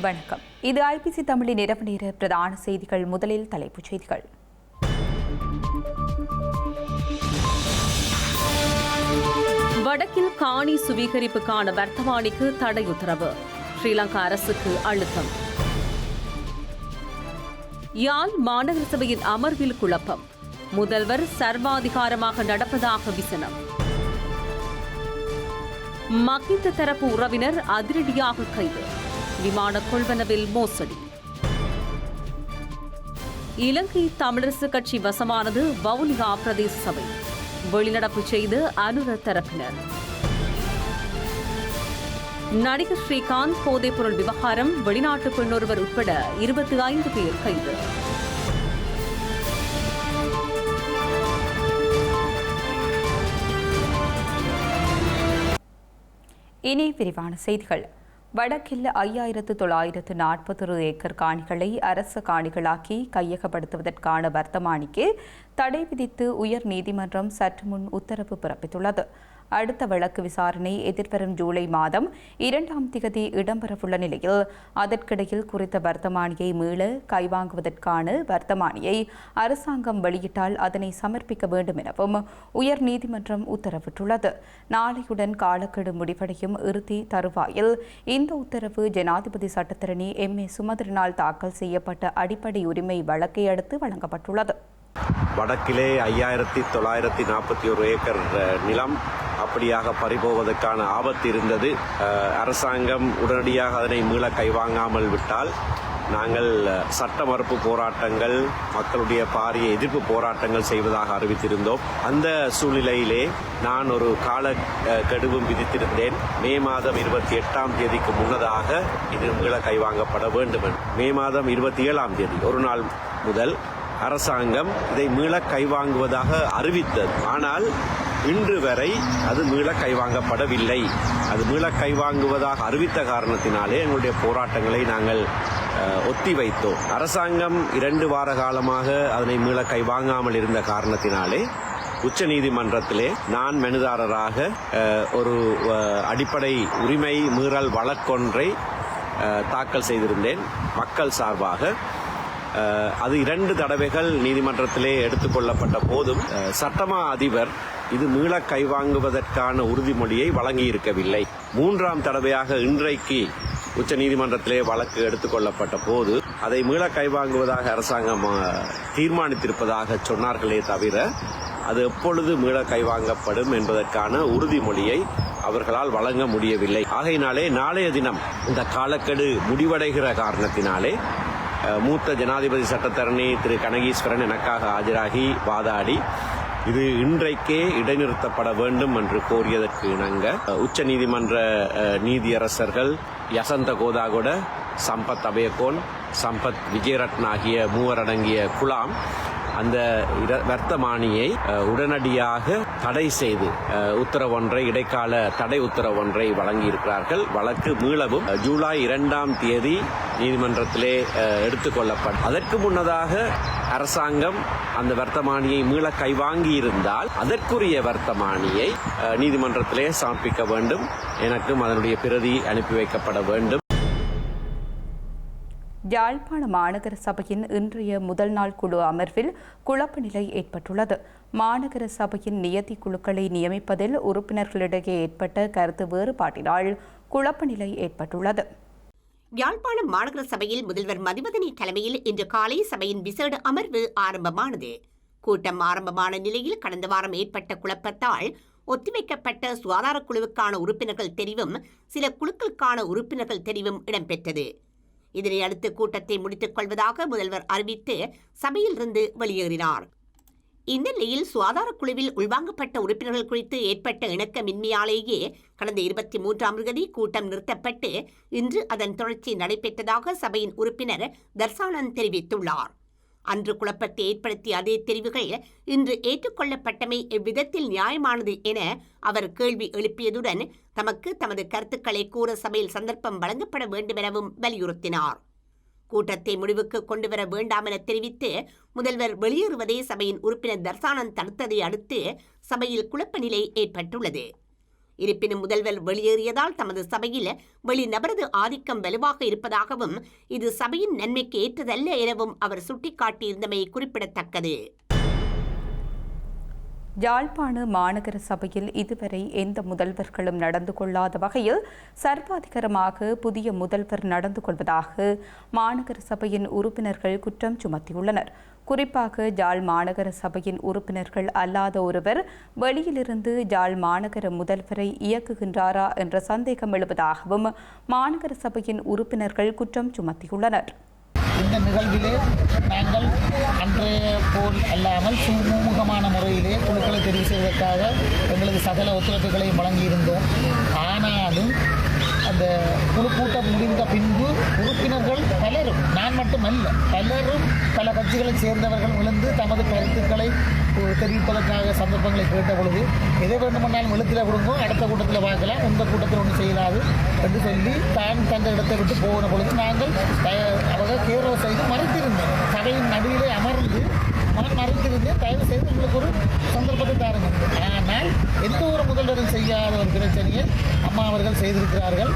வணக்கம். இது ஐபிசி தமிழின் இரவு நேர பிரதான செய்திகள். முதலில் தலைப்புச் செய்திகள். வடக்கில் காணி சுவீகரிப்புக்கான வர்த்தமானிக்கு தடை உத்தரவு. ஸ்ரீலங்கா அரசுக்கு அழுத்தம். யாழ் மாநகர சபையின் அமர்வில் குழப்பம். முதல்வர் சர்வாதிகாரமாக நடப்பதாக விசனம். மகிந்த தரப்பு உறவினர் அதிரடியாக கைது. விமான கொள்வனவில் மோசடி. இலங்கை தமிழரசு கட்சி வசமானது வவுனியா பிரதேச சபை. வெளிநடப்பு செய்து அனுர தரப்பினர். நடிகர் ஸ்ரீகாந்த் போதைப்பொருள் விவகாரம் வெளிநாட்டு பெண்ணொருவர் உட்பட இருபத்தி ஐந்து பேர் கைது. இனி விரிவான செய்திகள். வடக்கில் ஐயாயிரத்து தொள்ளாயிரத்து நாற்பத்தொரு ஏக்கர் காணிகளை அரச காணிகளாக்கி கையகப்படுத்துவதற்கான வர்த்தமானிக்கு தடை விதித்து உயர் நீதிமன்றம் சற்று முன் உத்தரவு பிறப்பித்துள்ளது. அடுத்த வழக்கு விசாரணை எதிர்வரும் ஜூலை மாதம் இரண்டாம் திகதி இடம்பெறவுள்ள நிலையில் அதற்கிடையில் குறித்த வர்த்தமானியை மீள கைவாங்குவதற்கான வர்த்தமானியை அரசாங்கம் வெளியிட்டால் அதனை சமர்ப்பிக்க வேண்டும் எனவும் உயர் நீதிமன்றம் உத்தரவிட்டுள்ளது. நாளையுடன் காலக்கெடு முடிவடையும் இறுதி தருவாயில் இந்த உத்தரவு ஜனாதிபதி சட்டத்தரணி எம். ஏ. சுமந்திரனால் தாக்கல் செய்யப்பட்ட அடிப்படை உரிமை வழக்கை அடுத்து வழங்கப்பட்டுள்ளது. வடக்கிலே ஐயாயிரத்தி தொள்ளாயிரத்தி நாற்பத்தி ஒரு ஏக்கர் நிலம் அப்படியாக பறிபோவதற்கான ஆபத்து இருந்தது. அரசாங்கம் உடனடியாக அதனை மீள கைவாங்காமல் விட்டால் நாங்கள் சட்ட மறுப்பு போராட்டங்கள் மக்களுடைய பாரிய எதிர்ப்பு போராட்டங்கள் செய்வதாக அறிவித்திருந்தோம். அந்த சூழ்நிலையிலே நான் ஒரு கால கெடுவும் விதித்திருந்தேன். மே மாதம் இருபத்தி எட்டாம் தேதிக்கு முன்னதாக இது மீள கைவாங்கப்பட வேண்டும் மே மாதம் இருபத்தி ஏழாம் தேதி ஒரு நாள் முதல் அரசாங்கம் இதை மீள கைவாங்குவதாக அறிவித்தது. ஆனால் இன்று வரை அது மீள கைவாங்கப்படவில்லை. அது மீள கைவாங்குவதாக அறிவித்த காரணத்தினாலே எங்களுடைய போராட்டங்களை நாங்கள் ஒத்தி வைத்தோம் அரசாங்கம் இரண்டு வார காலமாக அதனை மீள கைவாங்காமல் இருந்த காரணத்தினாலே உச்ச நீதிமன்றத்திலே நான் மனுதாரராக ஒரு அடிப்படை உரிமை மீறல் வழக்கொன்றை தாக்கல் செய்திருந்தேன். மக்கள் சார்பாக அது இரண்டு தடவைகள் நீதிமன்றத்திலே எடுத்துக்கொள்ளப்பட்ட போதும் சட்டமா அதிபர் இது மீள கைவாங்குவதற்கான உறுதிமொழியை வழங்கியிருக்கவில்லை. மூன்றாம் தடவையாக இன்றைக்கு உச்ச நீதிமன்றத்திலே வழக்கு எடுத்துக்கொள்ளப்பட்ட போது அதை மீள கைவாங்குவதாக அரசாங்கம் தீர்மானித்திருப்பதாக சொன்னார்களே தவிர அது எப்பொழுது மீள கைவாங்கப்படும் என்பதற்கான உறுதிமொழியை அவர்களால் வழங்க முடியவில்லை. ஆகையினாலே நாளைய தினம் இந்த காலக்கெடு முடிவடைகிற காரணத்தினாலே மூத்த ஜனாதிபதி சட்டத்தரணி திரு கனகீஸ்வரன் எனக்காக ஆஜராகி வாதாடி இது இன்றைக்கே இடைநிறுத்தப்பட வேண்டும் என்று கோரியதற்கு இணங்க உச்ச நீதிமன்ற அஹ், நீதியரசர்கள் யசந்த கோதாகொட சம்பத் அபயகோன் சம்பத் விஜயரத்ன ஆகிய மூவரடங்கிய குலாம் அந்த வர்த்தமானியை உடனடியாக தடை செய்து உத்தரவொன்றை இடைக்கால தடை உத்தரவொன்றை வழங்கியிருக்கிறார்கள். வழக்கு மீளவும் ஜூலை இரண்டாம் தேதி நீதிமன்றத்திலே எடுத்துக்கொள்ளப்படும் அதற்கு முன்னதாக அரசாங்கம் அந்த வர்த்தமானியை மீள கைவாங்கி இருந்தால் அதற்குரிய வர்த்தமானியை நீதிமன்றத்திலே சமர்ப்பிக்க வேண்டும். எனக்கும் அதனுடைய பிரதி அனுப்பி வைக்கப்பட வேண்டும். யாழ்ப்பாண மாநகர சபையின் இன்றைய முதல் நாள் குழு அமர்வில் குழப்ப நிலை ஏற்பட்டுள்ளது. மாநகர சபையின் நியதி குழுக்களை நியமிப்பதில் உறுப்பினர்களிடையே ஏற்பட்ட கருத்து வேறுபாட்டினால் குழப்ப நிலை ஏற்பட்டுள்ளது. யாழ்ப்பாணம் மாநகர சபையில் முதல்வர் மதிவதனி தலைமையில் இன்று காலை சபையின் விசேட அமர்வு ஆரம்பமானது. கூட்டம் ஆரம்பமான நிலையில் கடந்த வாரம் ஏற்பட்ட குழப்பத்தால் ஒத்திவைக்கப்பட்ட சுகாதார குழுவுக்கான உறுப்பினர்கள் தெரிவும் சில குழுக்களுக்கான உறுப்பினர்கள் தெரிவும் இடம்பெற்றது. இதனை அடுத்து கூட்டத்தை முடித்துக் கொள்வதாக முதல்வர் அறிவித்து சபையிலிருந்து வெளியேறினார். இந்த நிலையில் சுகாதார குழுவில் உள்வாங்கப்பட்ட உறுப்பினர்கள் குறித்து ஏற்பட்ட இணக்கமின்மையாலேயே கடந்த இருபத்தி மூன்றாம் தேதி கூட்டம் நிறுத்தப்பட்டு இன்று அதன் தொடர்ச்சி நடைபெற்றதாக சபையின் உறுப்பினர் தர்சானந்த் தெரிவித்துள்ளார். அன்று குழப்பத்தை ஏற்படுத்திய அதே தெரிவுகள் இன்று ஏற்றுக்கொள்ளப்பட்டமை எவ்விதத்தில் நியாயமானது என அவர் கேள்வி எழுப்பியதுடன் தமக்கு தமது கருத்துக்களை கூற சபையில் சந்தர்ப்பம் வழங்கப்பட வேண்டுமெனவும் வலியுறுத்தினார். கூட்டத்தை முடிவுக்கு கொண்டுவர வேண்டாம் என தெரிவித்து முதல்வர் வெளியேறுவதை சபையின் உறுப்பினர் தர்சானந்த் தடுத்ததை அடுத்து சபையில் குழப்ப நிலை ஏற்பட்டுள்ளது. இருப்பினும் முதல்வர் வெளியேறியதால் தமது சபையில் வெளிநபரது ஆதிக்கம் வலுவாக இருப்பதாகவும் இது சபையின் நன்மைக்கு ஏற்றதல்ல எனவும் அவர் சுட்டிக்காட்டியிருந்தமை குறிப்பிடத்தக்கது. யாழ்ப்பாண மாநகர சபையில் இதுவரை எந்த முதல்வர்களும் நடந்து கொள்ளாத வகையில் சர்வாதிகாரமாக புதிய முதல்வர் நடந்து கொள்வதாக மாநகர சபையின் உறுப்பினர்கள் குற்றம் சுமத்தியுள்ளனர். குறிப்பாக ஜாழ் மாநகர சபையின் உறுப்பினர்கள் அல்லாத ஒருவர் வெளியிலிருந்து ஜாழ் மாநகர முதல்வரை இயக்குகின்றாரா என்ற சந்தேகம் எழுவதாகவும் மாநகர சபையின் உறுப்பினர்கள் குற்றம் சுமத்தியுள்ளனர். இந்த நிகழ்விலே நாங்கள் அன்றைய போல் அல்லாமல் சுமூகமான முறையிலே குழுக்களை தெரிவு செய்வதற்காக எங்களது சகல ஒத்துழைப்புகளையும் வழங்கியிருந்தோம். ஆனாலும் அந்த குழு கூட்டம் முடிந்த பின்பு உறுப்பினர்கள் பலரும் நான் மட்டுமல்ல பலரும் பல கட்சிகளைச் சேர்ந்தவர்கள் விழுந்து தமது கருத்துக்களை தெரிவிப்பதற்காக சந்தர்ப்பங்களை கேட்ட பொழுது எதை வேண்டுமென்றாலும் எழுத்தில் கொடுங்கோ அடுத்த கூட்டத்தில் பார்க்கலாம் இந்த கூட்டத்தில் ஒன்றும் செய்யலாது என்று சொல்லி தான் தந்த இடத்தை விட்டு போன பொழுது நாங்கள் அவர்கள் அவங்க கேரோ செய்து மறைத்திருந்தோம் சபையின் நடுவிலே அமர்ந்து நான் மறைத்திருந்தேன் தயவு செய்து உங்களுக்கு ஒரு சந்தர்ப்பத்தை தாருங்கள் ஆனால் எந்த ஒரு முதல்வரும் செய்யாத ஒரு பிரச்சனையை அம்மா அவர்கள் செய்திருக்கிறார்கள்.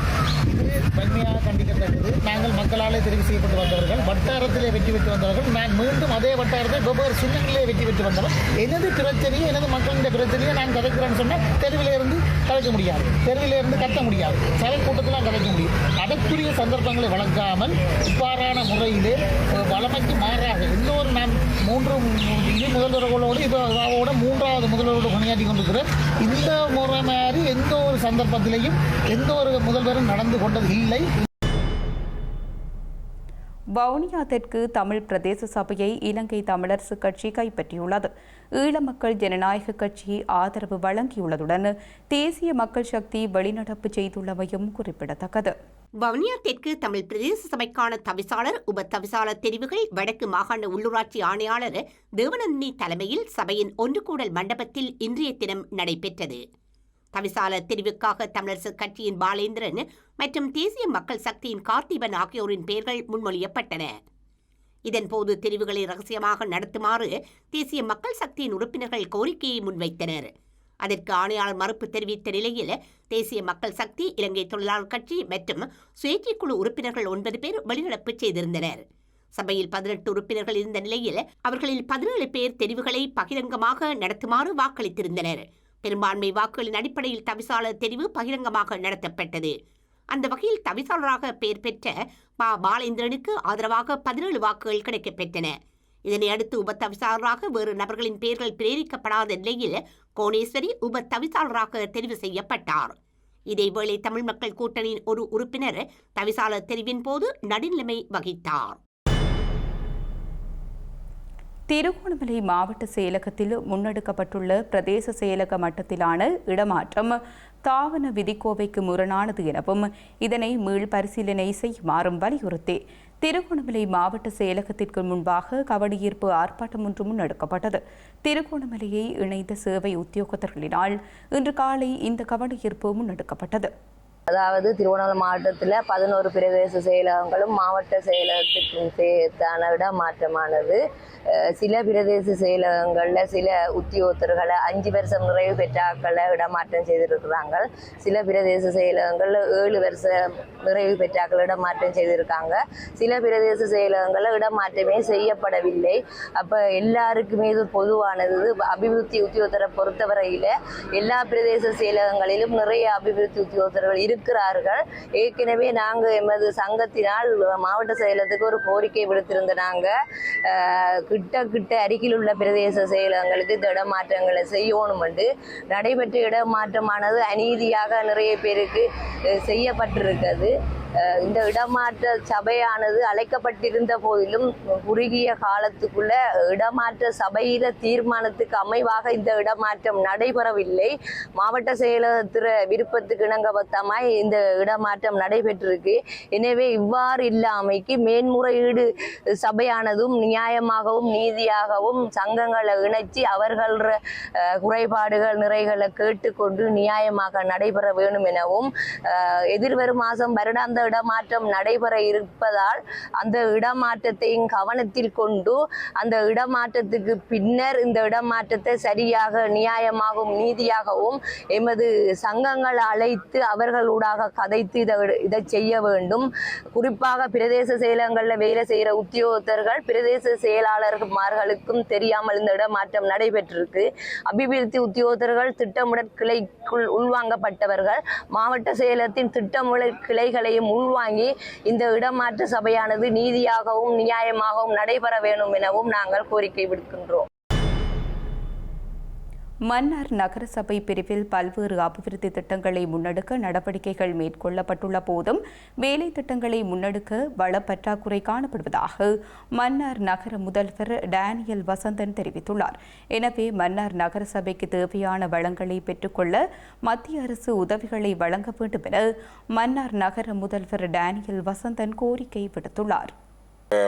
இது வன்மையாக கண்டிக்கத்தக்கது. நாங்கள் மக்களாலே தெரிவு செய்யப்பட்டு வந்தவர்கள் வட்டாரத்திலே வெற்றி பெற்று வந்தவர்கள் நான் மீண்டும் அதே வட்டாரத்தில் வெவ்வேறு சின்னங்களிலே வெற்றி பெற்று வந்தவன் எனது பிரச்சனையை எனது மக்களின் பிரச்சனையை நான் கதைக்கிறேன்னு சொன்னால் தெருவிலே இருந்து கதைக்க முடியாது. தெருவிலே இருந்து கத்த முடியாது. சபை கூட்டத்தில் நான் கதைக்க முடியும் அதற்குரிய சந்தர்ப்பங்களை வழங்காமல் இவ்வாறான முறையிலே வளமைக்கு மாறாக இன்னொரு நான் மூன்று இது முதல்வர்களோடு இப்போ அதாவோட மூன்றாவது முதல்வரோடு பணியாற்றி கொண்டிருக்கிறேன் இந்த முறை மாதிரி எந்த ஒரு சந்தர்ப்பத்திலையும் எந்த ஒரு முதல்வரும் நடந்து கொண்டது இல்லை. வவுனியா தெற்கு தமிழ் பிரதேச சபையை இலங்கை தமிழரசு கட்சி கைப்பற்றியுள்ளது. ஈழ மக்கள் ஜனநாயக கட்சி ஆதரவு வழங்கியுள்ளதுடன் தேசிய மக்கள் சக்தி வெளிநடப்பு செய்துள்ளமையும் குறிப்பிடத்தக்கது. வவுனியா தெற்கு தமிழ் பிரதேச சபைக்கான தவிசாளர் உப தவிசாளர் தெரிவுகள் வடக்கு மாகாண உள்ளூராட்சி ஆணையாளர் தேவநந்தினி தலைமையில் சபையின் ஒன்று கூடல் மண்டபத்தில் இன்றைய தினம் நடைபெற்றது. தவிசாளர் தெரிவுக்காக தமிழரசு கட்சியின் பாலேந்திரன் மற்றும் தேசிய மக்கள் சக்தியின் கார்த்திபன் ஆகியோரின் பெயர்கள் முன்மொழியப்பட்டன. இதன்போது தெரிவுகளை ரகசியமாக நடத்துமாறு தேசிய மக்கள் சக்தியின் உறுப்பினர்கள் கோரிக்கையை முன்வைத்தனர். அதற்கு ஆணையாளர் மறுப்பு தெரிவித்த நிலையில் தேசிய மக்கள் சக்தி இலங்கை தொழிலாளர் கட்சி மற்றும் சுயேட்சை குழு உறுப்பினர்கள் ஒன்பது பேர் வெளிநடப்பு செய்திருந்தனர். சபையில் பதினெட்டு உறுப்பினர்கள் இருந்த நிலையில் அவர்களில் பதினேழு பேர் தெரிவுகளை பகிரங்கமாக நடத்துமாறு வாக்களித்திருந்தனர். பெரும்பான்மை வாக்குகளின் அடிப்படையில் தவிசாளர் தெரிவு பகிரங்கமாக நடத்தப்பட்டது. அந்த வகையில் தவிசாளராக பெயர் பெற்ற பா பாலேந்திரனுக்கு ஆதரவாக பதினேழு வாக்குகள் கிடைக்கப்பெற்றன. இதனை அடுத்து உப தவிசாளராக வேறு நபர்களின் பெயர்கள் பிரேரிக்கப்படாத நிலையில் கோணேஸ்வரி உப தவிசாளராக தெரிவு செய்யப்பட்டார். இதேவேளை தமிழ் மக்கள் கூட்டணியின் ஒரு உறுப்பினர் தவிசாளர் தெரிவின் போது நடுநிலைமை வகித்தார். திருகோணமலை மாவட்ட செயலகத்தில் முன்னெடுக்கப்பட்டுள்ள பிரதேச செயலக மட்டத்திலான இடமாற்றம் தாவன விதிக்கோவைக்கு முரணானது எனவும் இதனை மீள் பரிசீலனை செய்யுமாறும் வலியுறுத்தி. திருகோணமலை மாவட்ட செயலகத்திற்கு முன்பாக கவனஈர்ப்பு ஆர்ப்பாட்டம் ஒன்று முன்னெடுக்கப்பட்டது. திருகோணமலையை இணைந்த சேவை உத்தியோகத்தர்களினால் இன்று காலை இந்த கவனஈர்ப்பு முன்னெடுக்கப்பட்டது. அதாவது திருவண்ணாமலை மாவட்டத்தில் பதினோரு பிரதேச செயலகங்களும் மாவட்ட செயலகத்துக்கு சேர்த்தான மாற்றமானது சில பிரதேச செயலகங்களில் சில உத்தியோகத்தர்களை அஞ்சு வருஷம் நிறைவு பெற்றாக்களை இடமாற்றம் செய்திருக்கிறாங்க. சில பிரதேச செயலகங்களில் ஏழு வருஷம் நிறைவு பெற்றாக்கள் இடமாற்றம் செய்திருக்காங்க. சில பிரதேச செயலகங்களில் இடமாற்றமே செய்யப்படவில்லை. அப்போ எல்லாருக்குமே இது பொதுவானது. இது அபிவிருத்தி உத்தியோகத்தரை பொறுத்தவரையில் எல்லா பிரதேச செயலகங்களிலும் நிறைய அபிவிருத்தி உத்தியோகத்தர்கள் இருக்கிறார்கள். ஏற்கனவே நாங்கள் எமது சங்கத்தினால் மாவட்ட செயலகத்துக்கு ஒரு கோரிக்கை விடுத்திருந்த நாங்கள் கிட்ட கிட்ட அருகில் உள்ள பிரதேச செயலகங்களுக்கு இந்த இடமாற்றங்களை செய்யணும் என்று நடைபெற்ற இடமாற்றமானது அநீதியாக நிறைய பேருக்கு செய்யப்பட்டிருக்கிறது. இந்த இடமாற்ற சபையானது அழைக்கப்பட்டிருந்த போதிலும் குறுகிய காலத்துக்குள்ள இடமாற்ற சபையில தீர்மானத்துக்கு அமைவாக இந்த இடமாற்றம் நடைபெறவில்லை. மாவட்ட செயலகத்திற விருப்பத்துக்கு இணங்கபத்தமாய் இந்த இடமாற்றம் நடைபெற்றிருக்கு. எனவே இவ்வாறு இல்லாமைக்கு மேன்முறையீடு சபையானதும் நியாயமாகவும் நீதியாகவும் சங்கங்களை இணைச்சி அவர்கள் குறைபாடுகள் நிறைகளை கேட்டுக்கொண்டு நியாயமாக நடைபெற வேண்டும் எனவும் எதிர்வரும் மாதம் வருடாந்த இடமாற்றம் நடைபெற இருப்பதால் அந்த இடமாற்றத்தையும் கவனத்தில் கொண்டு அந்த இடமாற்றத்துக்கு பின்னர் இந்த இடமாற்றத்தை சரியாக நியாயமாகவும் நீதியாகவும் எமது சங்கங்கள் அழைத்து அவர்களூடாக கதைத்து இதை இதை செய்ய வேண்டும். குறிப்பாக பிரதேச செயலகங்களில் வேலை செய்கிற உத்தியோகத்தர்கள் பிரதேச செயலாளர்மார்களுக்கும் தெரியாமல் இந்த இடமாற்றம் நடைபெற்றிருக்கு. அபிவிருத்தி உத்தியோகத்தர்கள் திட்டமிடல் கிளைக்குள் உள்வாங்கப்பட்டவர்கள் மாவட்ட செயலத்தின் திட்டமிடல் கிளைகளையும் உள்வாங்கி இந்த இடமாற்று சபையானது நீதியாகவும் நியாயமாகவும் நடைபெற வேண்டும் எனவும் நாங்கள் கோரிக்கை விடுக்கின்றோம். மன்னார் நகரசபை பிரிவில் பல்வேறு அபிவிருத்தி திட்டங்களை முன்னெடுக்க நடவடிக்கைகள் மேற்கொள்ளப்பட்டுள்ள போதும் வேலை திட்டங்களை முன்னெடுக்க வள பற்றாக்குறை காணப்படுவதாக மன்னார் நகர முதல்வர் டேனியல் வசந்தன் தெரிவித்துள்ளார். எனவே மன்னார் நகரசபைக்கு தேவையான வளங்களை பெற்றுக்கொள்ள மத்திய அரசு உதவிகளை வழங்க வேண்டும் என மன்னார் நகர முதல்வர் டேனியல் வசந்தன் கோரிக்கை விடுத்துள்ளார்.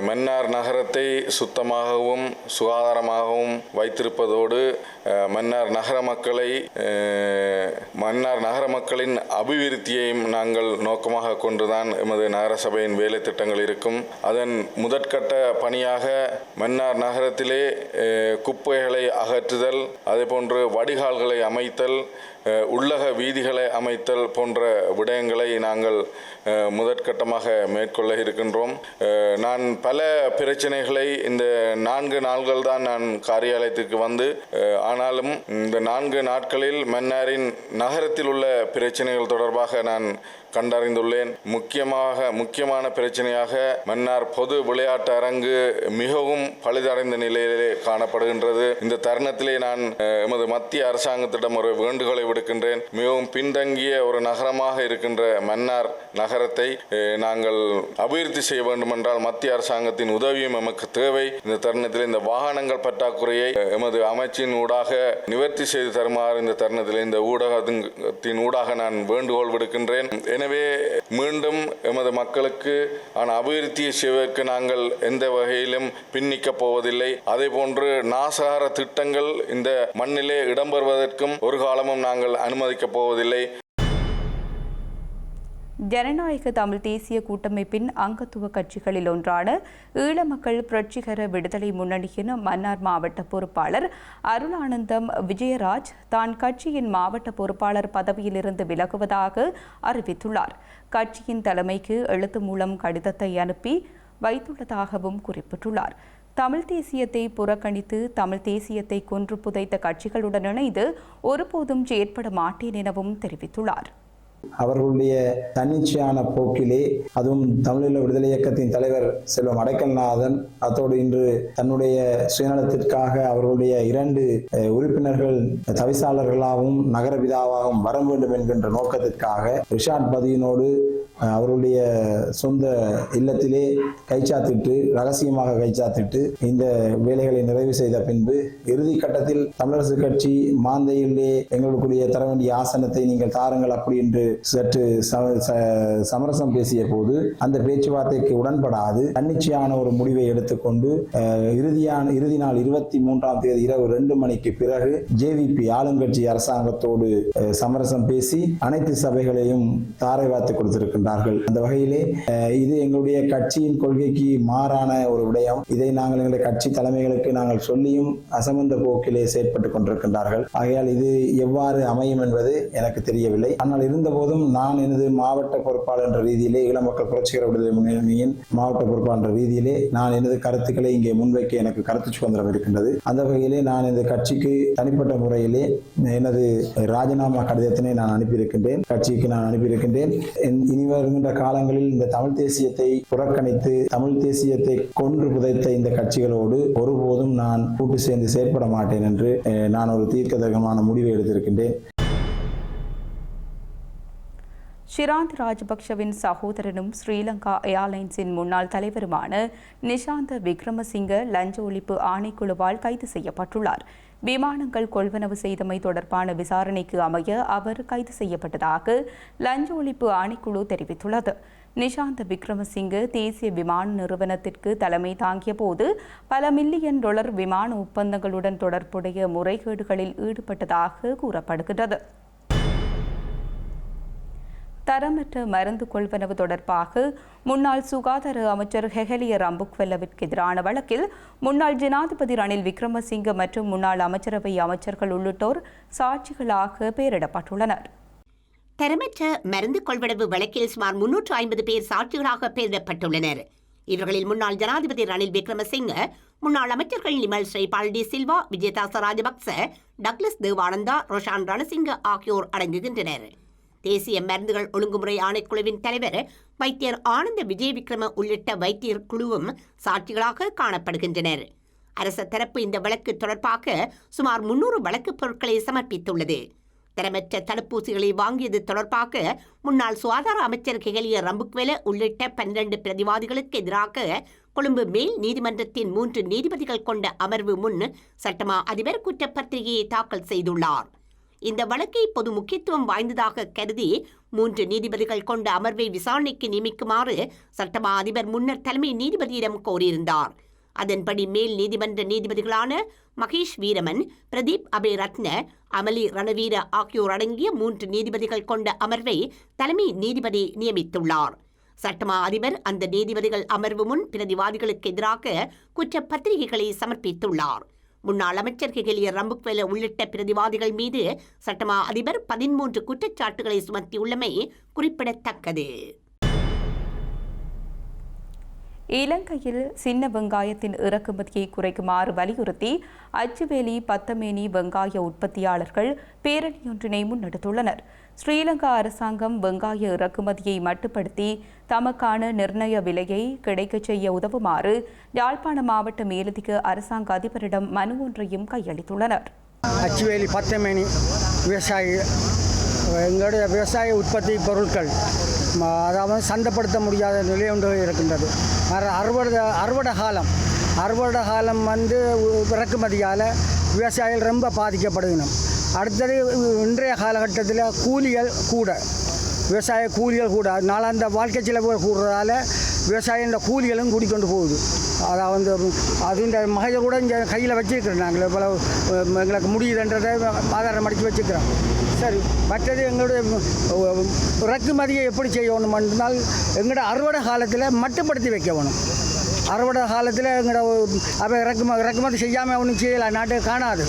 மன்னார் நகரத்தை சுத்தமாகவும் சுகாதாரமாகவும் வைத்திருப்பதோடு மன்னார் நகர மக்களை மன்னார் நகர மக்களின் அபிவிருத்தியையும் நாங்கள் நோக்கமாக கொண்டுதான் எமது நகரசபையின் வேலை திட்டங்கள் இருக்கும். அதன் முதற்கட்ட பணியாக மன்னார் நகரத்திலே குப்பைகளை அகற்றுதல் அதேபோன்று வடிகால்களை அமைத்தல் உள்ளக வீதிகளை அமைத்தல் போன்ற விடயங்களை நாங்கள் முதற்கட்டமாக மேற்கொள்ள இருக்கின்றோம். நான் பல பிரச்சனைகளை இந்த நான்கு நாள்கள் தான் நான் காரியாலயத்திற்கு வந்து ஆனாலும் இந்த நான்கு நாட்களில் மன்னாரின் நகரத்தில் உள்ள பிரச்சனைகள் தொடர்பாக நான் கண்டறிந்துள்ளேன். முக்கியமாக முக்கியமான பிரச்சனையாக மன்னார் பொது விளையாட்டு அரங்கு மிகவும் பழுதடைந்த நிலையிலே காணப்படுகின்றது. இந்த தருணத்திலே நான் எமது மத்திய அரசாங்கத்திடம் ஒரு வேண்டுகோளை விடுக்கின்றேன். மிகவும் பின்தங்கிய ஒரு நகரமாக இருக்கின்ற மன்னார் நகரத்தை நாங்கள் அபிவிருத்தி செய்ய வேண்டுமென்றால் மத்திய அரசாங்கத்தின் உதவியும் எமக்கு தேவை. இந்த தருணத்தில் இந்த வாகனங்கள் பற்றாக்குறையை எமது அமைச்சின் ஊடாக நிவர்த்தி செய்து தருமாறு இந்த தருணத்தில் இந்த ஊடகத்தின் ஊடாக நான் வேண்டுகோள் விடுக்கின்றேன். எனவே எனவே மீண்டும் எமது மக்களுக்கு ஆனால் அபிவிருத்தியை செய்வதற்கு நாங்கள் எந்த வகையிலும் பின்னிக்கப் போவதில்லை. அதே போன்று நாசகார திட்டங்கள் இந்த மண்ணிலே இடம்பெறுவதற்கும் ஒரு காலமும் நாங்கள் அனுமதிக்கப் போவதில்லை. ஜனநாயக தமிழ் தேசிய கூட்டமைப்பின் அங்கத்துவ கட்சிகளில் ஒன்றான ஈழ மக்கள் புரட்சிகர விடுதலை முன்னணியின் மன்னார் மாவட்ட பொறுப்பாளர் அருளானந்தம் விஜயராஜ் தான் கட்சியின் மாவட்ட பொறுப்பாளர் பதவியிலிருந்து விலகுவதாக அறிவித்துள்ளார். கட்சியின் தலைமைக்கு எழுத்து மூலம் கடிதத்தை அனுப்பி வைத்துள்ளதாகவும் குறிப்பிட்டுள்ளார். தமிழ் தேசியத்தை புறக்கணித்து தமிழ் தேசியத்தை கொன்று புதைத்த கட்சிகளுடன் இணைந்து ஒருபோதும் செயற்பட மாட்டேன் எனவும் தெரிவித்துள்ளார். அவர்களுடைய தன்னிச்சையான போக்கிலே அதுவும் தமிழீழ விடுதலை இயக்கத்தின் தலைவர் செல்வம் அடைக்கல்நாதன் அத்தோடு இன்று தன்னுடைய சுயநலத்திற்காக அவர்களுடைய இரண்டு உறுப்பினர்கள் தவிசாளர்களாகவும் நகரபிதாவாகவும் வர வேண்டும் என்கின்ற நோக்கத்திற்காக ரிஷாட் பதியினோடு அவருடைய சொந்த இல்லத்திலே கைச்சாத்திட்டு ரகசியமாக கைச்சாத்திட்டு இந்த வேலைகளை நிறைவு செய்த பின்பு இறுதி கட்டத்தில் தமிழரசு கட்சி மாந்தையிலே எங்களுக்குரிய தர வேண்டிய ஆசனத்தை நீங்கள் தாருங்கள் அப்படி என்று சற்று சமரசம் பேசிய போது அந்த பேச்சுவார்த்தைக்கு உடன்படாது. தன்னிச்சையான ஒரு முடிவை எடுத்துக்கொண்டு இறுதியான இறுதி நாள் இருபத்தி மூன்றாம் தேதி இரவு ரெண்டு மணிக்கு பிறகு ஜேவிபி ஆளுங்கட்சி அரசாங்கத்தோடு சமரசம் பேசி அனைத்து சபைகளையும் தாரை வாத்து கொடுத்திருக்கின்றார்கள். அந்த வகையிலே இது எங்களுடைய கட்சியின் கொள்கைக்கு மாறான ஒரு விடயம். இதை நாங்கள் எங்களுடைய கட்சி தலைமைகளுக்கு நாங்கள் சொல்லியும் அசமந்த போக்கிலே செயற்பட்டுக் கொண்டிருக்கின்றார்கள். ஆகையால் இது எவ்வாறு அமையும் என்பது எனக்கு தெரியவில்லை. ஆனால் இருந்த போதும் நான் எனது மாவட்ட பொறுப்பாளர் என்ற ரீதியிலே இளமக்கள் புரட்சிகர விடுதலை முன்னணியின் மாவட்ட பொறுப்பாளர் என்ற ரீதியிலே நான் எனது கருத்துக்களை இங்கே முன்வைக்க எனக்கு கருத்து சுதந்திரம் இருக்கின்றது. அந்த வகையிலே நான் இந்த கட்சிக்கு தனிப்பட்ட முறையிலே எனது ராஜினாமா கடிதத்தினை நான் அனுப்பியிருக்கின்றேன். கட்சிக்கு நான் அனுப்பியிருக்கின்றேன். இன்- இனி வருகின்ற காலங்களில் இந்த தமிழ் தேசியத்தை புறக்கணித்து தமிழ் தேசியத்தை கொன்று புதைத்த இந்த கட்சிகளோடு ஒருபோதும் நான் கூட்டு சேர்ந்து செயற்பட மாட்டேன் என்று நான் ஒரு தீர்க்கதகமான முடிவை எடுத்திருக்கின்றேன். ஷிராந்த் ராஜபக்ஷவின் சகோதரனும் ஸ்ரீலங்கா ஏர்லைன்ஸின் முன்னாள் தலைவருமான நிஷாந்த விக்ரமசிங்க லஞ்ச ஒழிப்பு ஆணைக்குழுவால் கைது செய்யப்பட்டுள்ளார். விமானங்கள் கொள்வனவு செய்தமை தொடர்பான விசாரணைக்கு அமைய அவர் கைது செய்யப்பட்டதாக லஞ்ச ஒழிப்பு ஆணைக்குழு தெரிவித்துள்ளது. நிஷாந்த விக்ரமசிங்க தேசிய விமான நிறுவனத்திற்கு தலைமை தாங்கிய போது பல மில்லியன் டாலர் விமான ஒப்பந்தங்களுடன் தொடர்புடைய முறைகேடுகளில் ஈடுபட்டதாக கூறப்படுகிறது தரமற்ற மருந்து கொள்வனவு தொடர்பாக முன்னாள் சுகாதார அமைச்சர் ஹெகலிய ரம்புக்வெல்லவிற்கு எதிரான வழக்கில் முன்னாள் ஜனாதிபதி ரணில் விக்ரமசிங்க மற்றும் முன்னாள் அமைச்சரவை அமைச்சர்கள் உள்ளிட்டோர் சாட்சிகளாக பெயரிடப்பட்டுள்ளனர். தரமற்ற மருந்து கொள்வனவு வழக்கில் சுமார் முன்னூற்று ஐம்பது பேர் சாட்சிகளாக பெயரிடப்பட்டுள்ளனர். இவர்களில் முன்னாள் ஜனாதிபதி ரணில் விக்ரமசிங்க முன்னாள் அமைச்சர்கள் நிமல் ஸ்ரீபால் டி சில்வா விஜயதாச ராஜபக்ச டக்ளஸ் தேவானந்தா ரோஷான் ரணசிங்க ஆகியோர் அடங்குகின்றனர். தேசிய மருந்துகள் ஒழுங்குமுறை ஆணைக்குழுவின் தலைவர் வைத்தியர் ஆனந்த விஜய விக்ரம உள்ளிட்ட வைத்தியர் குழுவும் சாட்சிகளாக காணப்படுகின்றனர். அரச தரப்பு இந்த வழக்கு தொடர்பாக சுமார் முன்னூறு வழக்கு பொருட்களை சமர்ப்பித்துள்ளது. தரமற்ற தடுப்பூசிகளை வாங்கியது தொடர்பாக முன்னாள் சுகாதார அமைச்சர் கெகலிய ரம்புக்வெல உள்ளிட்ட பன்னிரண்டு பிரதிவாதிகளுக்கு எதிராக கொழும்பு மேல் நீதிமன்றத்தின் மூன்று நீதிபதிகள் கொண்ட அமர்வு முன் சட்டமா அதிபர் குற்றப்பத்திரிகையை தாக்கல் செய்துள்ளார். இந்த வழக்கை பொது முக்கியத்துவம் வாய்ந்ததாக கருதி மூன்று நீதிபதிகள் கொண்ட அமர்வை விசாரணைக்கு நியமிக்குமாறு சட்டமா அதிபர் முன்னர் தலைமை நீதிபதியிடம் கோரியிருந்தார். அதன்படி மேல் நீதிமன்ற நீதிபதிகளான மகேஷ் வீரமன் பிரதீப் அபய் ரத்ன அமலி ரணவீர ஆகியோர் அடங்கிய மூன்று நீதிபதிகள் கொண்ட அமர்வை தலைமை நீதிபதி நியமித்துள்ளார். சட்டமா அதிபர் அந்த நீதிபதிகள் அமர்வு முன் பிரதிவாதிகளுக்கு எதிராக குற்றப்பத்திரிகைகளை சமர்ப்பித்துள்ளார். முன்னாள் அமைச்சர் கெகலிய ரம்புக்வெல உள்ளிட்ட பிரதிவாதிகள் மீது சட்டமா அதிபர் பதிமூன்று குற்றச்சாட்டுகளை சுமத்தியுள்ளமை குறிப்பிடத்தக்கது. இலங்கையில் சின்ன வெங்காயத்தின் இறக்குமதியை குறைக்குமாறு வலியுறுத்தி அச்சுவேலி பத்தமேனி வெங்காய உற்பத்தியாளர்கள் பேரணியொன்றினை முன்னெடுத்துள்ளனர். ஸ்ரீலங்கா அரசாங்கம் வெங்காய இறக்குமதியை மட்டுப்படுத்தி தமக்கான நிர்ணய விலையை கிடைக்கச் செய்ய உதவுமாறு யாழ்ப்பாண மாவட்ட மேலதிக அரசாங்க அதிபரிடம் மனு ஒன்றையும் கையளித்துள்ளனர். அச்சுவேலி பத்தமேனி விவசாயி எங்களுடைய விவசாய உற்பத்தி பொருட்கள் அதாவது சந்தைப்படுத்த முடியாத நிலை ஒன்று இருக்கின்றது. அறுவடை அறுவடை காலம் அறுவடை காலம் வந்து இறக்குமதியால் விவசாயிகள் ரொம்ப பாதிக்கப்படுகணும் அடுத்தது இன்றைய காலகட்டத்தில் கூலிகள் கூட விவசாய கூலிகள் கூட அதனால் அந்த வாழ்க்கை செலவுகள் கூடுறதால விவசாயின்ற கூலிகளும் கூடிக்கொண்டு போகுது. அதான் வந்து அது இந்த மகஜர் கூட இங்கே கையில் வச்சுருக்கிறோம் நாங்கள் இவ்வளோ எங்களுக்கு முடியுதுன்றதை ஆதாரம் அடித்து வச்சுக்கிறோம். சரி மற்றது எங்களுடைய இறக்குமதியை எப்படி செய்யணும் என்றால் எங்களோட அறுவடை காலத்தில் மட்டுப்படுத்தி வைக்க வேணும் அறுவடை காலத்தில் எங்களோட அப்போ இறக்குமதி இறக்குமதி செய்யாமல் ஒன்றும் செய்யலாம் நாட்டை காணாது.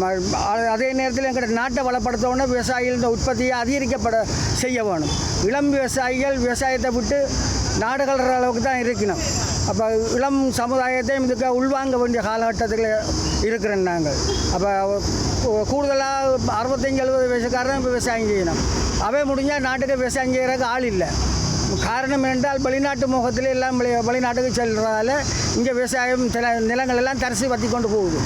ம- அதே நேரத்தில் எங்களோட நாட்டை வளப்படுத்தவுடனே விவசாயிகளின் உற்பத்தியை அதிகரிக்கப்பட செய்ய வேணும். இளம் விவசாயிகள் விவசாயத்தை விட்டு நாடு கலற அளவுக்கு தான் இருக்கணும். அப்போ இளம் சமுதாயத்தை இதுக்கு உள்வாங்க வேண்டிய காலகட்டத்தில் இருக்கிறோம் நாங்கள். அப்போ கூடுதலாக அறுபத்தஞ்சு எழுபது வயசுக்காரன் விவசாயம் செய்யணும். அவை முடிஞ்சால் நாட்டுக்கு விவசாயம் செய்கிறதுக்கு ஆள் இல்லை. காரணம் என்றால் வெளிநாட்டு முகத்தில் எல்லாம் வெளிநாட்டுக்கு செல்றதால இங்கே விவசாயம் சில நிலங்கள் எல்லாம் தரிசு வத்தி கொண்டு போகுது.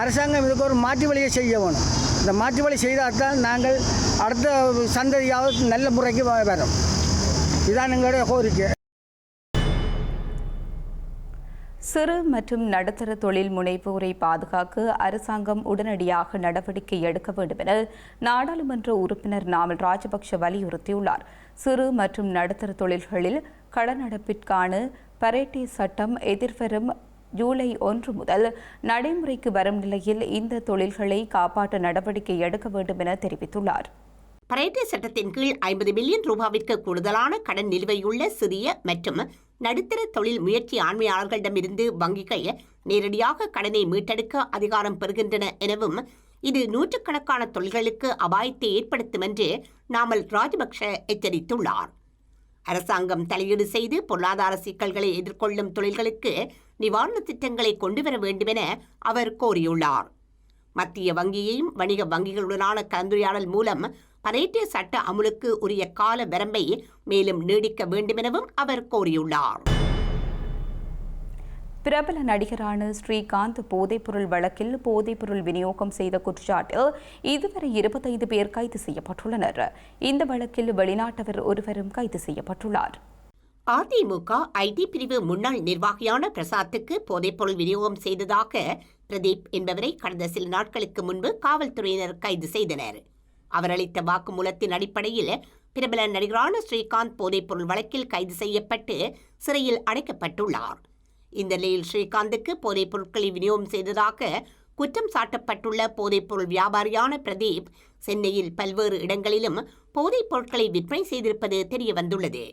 அரசாங்கம் இதுக்கு ஒரு மாற்று வழியை செய்ய வேணும். இந்த மாற்று வழி செய்தால் தான் நாங்கள் அடுத்த சந்ததியாவது நல்ல முறைக்கு வரோம் வரும். இதான் எங்களுடைய கோரிக்கை. சிறு மற்றும் நடுத்தர தொழில் முனைவோரை பாதுகாக்க அரசாங்கம் உடனடியாக நடவடிக்கை எடுக்க வேண்டும் என நாடாளுமன்ற உறுப்பினர் நாமல் ராஜபக்ஷ வலியுறுத்தியுள்ளார். சிறு மற்றும் நடுத்தர தொழில்களில் கடனடைப்பிற்கான பரேட்டி சட்டம் எதிர்வரும் ஜூலை ஒன்று முதல் நடைமுறைக்கு வரும் நிலையில் இந்த தொழில்களை காப்பாற்ற நடவடிக்கை எடுக்க வேண்டும் என தெரிவித்துள்ளார். பரேட்டை சட்டத்தின் கீழ் ஐம்பது மில்லியன் ரூபாவிற்கு கூடுதலான கடன் நிலுவையுள்ள சிறிய மற்றும் நடுத்தர தொழில் முயற்சி ஆண்மையாளர்களிடமிருந்து வங்கிகள் நேரடியாக கடனை மீட்டெடுக்க அதிகாரம் பெறுகின்றன எனவும் இது நூற்றுக்கணக்கான தொழில்களுக்கு அபாயத்தை ஏற்படுத்தும் என்று நாமல் ராஜபக்ஷ எச்சரித்துள்ளார். அரசாங்கம் தலையீடு செய்து பொருளாதார சிக்கல்களை எதிர்கொள்ளும் தொழில்களுக்கு நிவாரண திட்டங்களை கொண்டுவர வேண்டுமென அவர் கோரியுள்ளார். மத்திய வங்கியையும் வணிக வங்கிகளுடனான கலந்துரையாடல் மூலம் பரேட்டிய சட்ட அமுலுக்கு உரிய கால வரம்பை மேலும் நீடிக்க வேண்டுமெனவும் அவர் கோரியுள்ளார். பிரபல நடிகரான ஸ்ரீகாந்த் போதைப்பொருள் வழக்கில் போதைப்பொருள் விநியோகம் செய்த குற்றச்சாட்டில் இதுவரை இருபத்தைந்து பேர் கைது செய்யப்பட்டுள்ளனர். இந்த வழக்கில் வெளிநாட்டவர் ஒருவரும் கைது செய்யப்பட்டுள்ளார். அதிமுக ஐடி பிரிவு முன்னாள் நிர்வாகியான பிரசாத்துக்கு போதைப்பொருள் விநியோகம் செய்ததாக பிரதீப் என்பவரை கடந்த சில நாட்களுக்கு முன்பு காவல்துறையினர் கைது செய்தனர். அவர் அளித்த வாக்குமூலத்தின் அடிப்படையில் பிரபல நடிகரான ஸ்ரீகாந்த் போதைப்பொருள் வழக்கில் கைது செய்யப்பட்டு சிறையில் அடைக்கப்பட்டுள்ளார். இந்த நிலையில் ஸ்ரீகாந்துக்கு போதைப் பொருட்களை விநியோகம் செய்ததாக குற்றம் சாட்டப்பட்டுள்ள போதைப்பொருள் வியாபாரியான பிரதீப் சென்னையில் பல்வேறு இடங்களிலும் போதைப் பொருட்களை விற்பனை செய்திருப்பது தெரிய வந்துள்ளது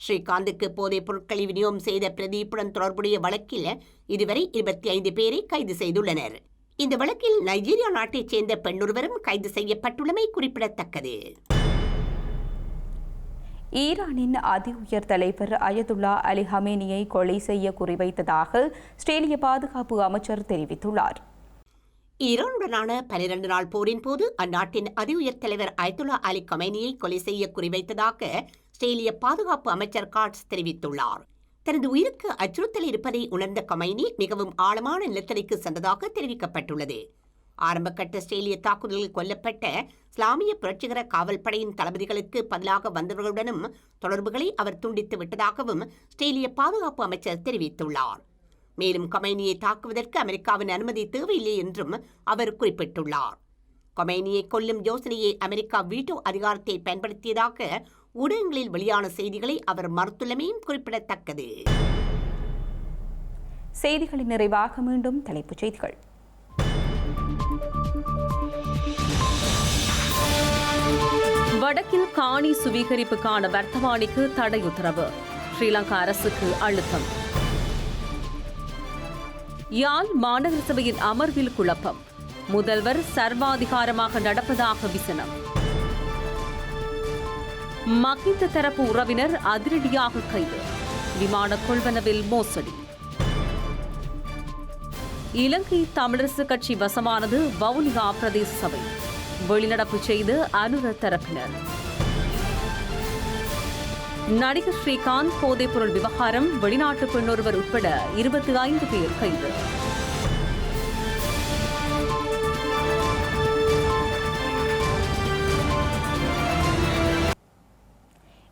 ஸ்ரீகாந்துக்கு போதைப் பொருட்களை விநியோகம் செய்த பிரதீப்புடன் தொடர்புடைய வழக்கில் இதுவரை இருபத்தி ஐந்து பேரை கைது செய்துள்ளனர். இந்த வழக்கில் நைஜீரியா நாட்டைச் சேர்ந்த பெண்ணொருவரும் கைது செய்யப்பட்டுள்ளமை குறிப்பிடத்தக்கது. ஈரானின் அதி உயர் தலைவர் அயதுல்லா அலி ஹமேனியை கொலை செய்ய குறிவைத்ததாக ஆஸ்திரேலிய பாதுகாப்பு அமைச்சர் தெரிவித்துள்ளார். ஈரானுடனான பனிரண்டு நாள் போரின் போது அந்நாட்டின் அதி உயர் தலைவர் அயதுல்லா அலி கமைனியை கொலை செய்ய குறிவைத்ததாக ஆஸ்திரேலிய பாதுகாப்பு அமைச்சர் காட்ஸ் தெரிவித்துள்ளார். தனது உயிருக்கு அச்சுறுத்தல் இருப்பதை உணர்ந்த கமைனி மிகவும் ஆழமான நிலத்தடிக்கு சென்றதாக தெரிவிக்கப்பட்டுள்ளது. ஆரம்பகட்ட ஆஸ்திரேலிய தாக்குதலில் கொல்லப்பட்ட இஸ்லாமிய புரட்சிகர காவல் படையின் தளபதிகளுக்கு பதிலாக வந்தவர்களுடனும் தொடர்புகளை அவர் துண்டித்து விட்டதாகவும் ஆஸ்திரேலிய பாதுகாப்பு அமைச்சர் தெரிவித்துள்ளார். மேலும் கமைனியை தாக்குவதற்கு அமெரிக்காவின் அனுமதி தேவையில்லை என்றும் அவர் குறிப்பிட்டுள்ளார். கொமைனியை கொல்லும் யோசனையை அமெரிக்கா வீட்டோ அதிகாரத்தை பயன்படுத்தியதாக ஊடகங்களில் வெளியான செய்திகளை அவர் மறுத்துள்ளமையும் குறிப்பிடத்தக்கது. செய்திகளின் நிறைவாக மீண்டும் தலைப்புச் செய்திகள். வடக்கில் காணி சுவீகரிப்புக்கான வர்த்தமானிக்கு தடை உத்தரவு. ஸ்ரீலங்கா அரசுக்கு அழுத்தம். யாழ் மாநகர சபையின் அமர்வில் குழப்பம். முதல்வர் சர்வாதிகாரமாக நடப்பதாக விசனம். மகிந்த தரப்பு உறவினர் அதிரடியாக கைது. விமான கொள்வனவில் மோசடி. இலங்கை தமிழரசு கட்சி வசமானது வவுனியா பிரதேச சபை. வெளிநடப்பு செய்து அனுர தரப்பினர். நடிகர் ஸ்ரீகாந்த் போதைப்பொருள் விவகாரம் வெளிநாட்டு பெண்ணொருவர் உட்பட இருபத்தி ஐந்து பேர் கைது.